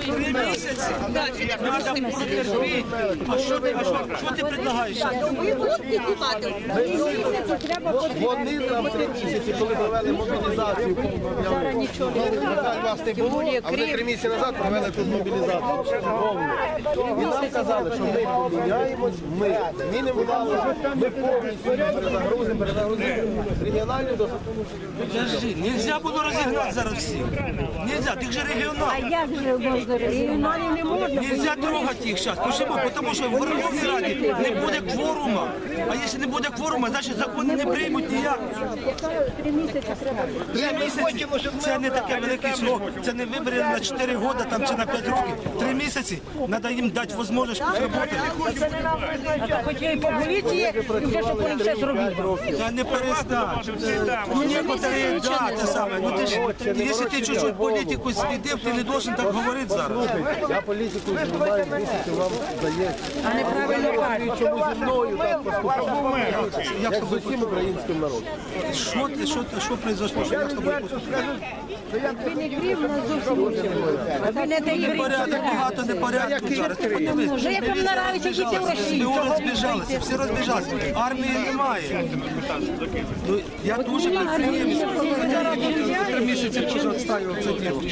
Три місяці? А що ти, що, ти предлагаєш? Вони нам три місяці, коли провели мобілізацію, вас не було, а вони три місяці назад провели тут мобілізацію. І нам казали, що ми поміняємось, ми змінимо владу, ми повністю перезагрузимо, перезагрузимо регіональну до Подожди, нельзя було розігнати зараз всіх. Нельзя, ти ж регіонал. Як же можна регіоналів не можна? Нельзя трогати їх зараз. Почему? Потому що в Верховній Раді не буде кворума. А якщо не буде кворума, значить закони не приймуть ніяк. Три місяці треба. Три місяці це не таке великий срок. Це не вибори на 4 роки там, чи на 5 років. Три місяці треба їм дати можливість роботи. Хоч і по поліції, і вже щоб вони все зробили. Та не перестань. Ну, некоторі, да, те саме. Ну, ти ж, якщо ти чуть-чуть політику слідив, ти не должен так говорити зараз. Я політику займаю місяці, вам здається. А неправильно кажуть. Чому зі мною так поступають? Як з усім українським народом. Що ти, що ти, що произошло, що я з тобою поступив? Ви не крім, нас зовсім. А ви не даєте. Порядок, багато зараз. Ну, як вам нравиться в? Всі розбіжалися, всі розбіжалися. Армії немає. Ну, я дуже підприємець. Три місяці теж відстаю це діло.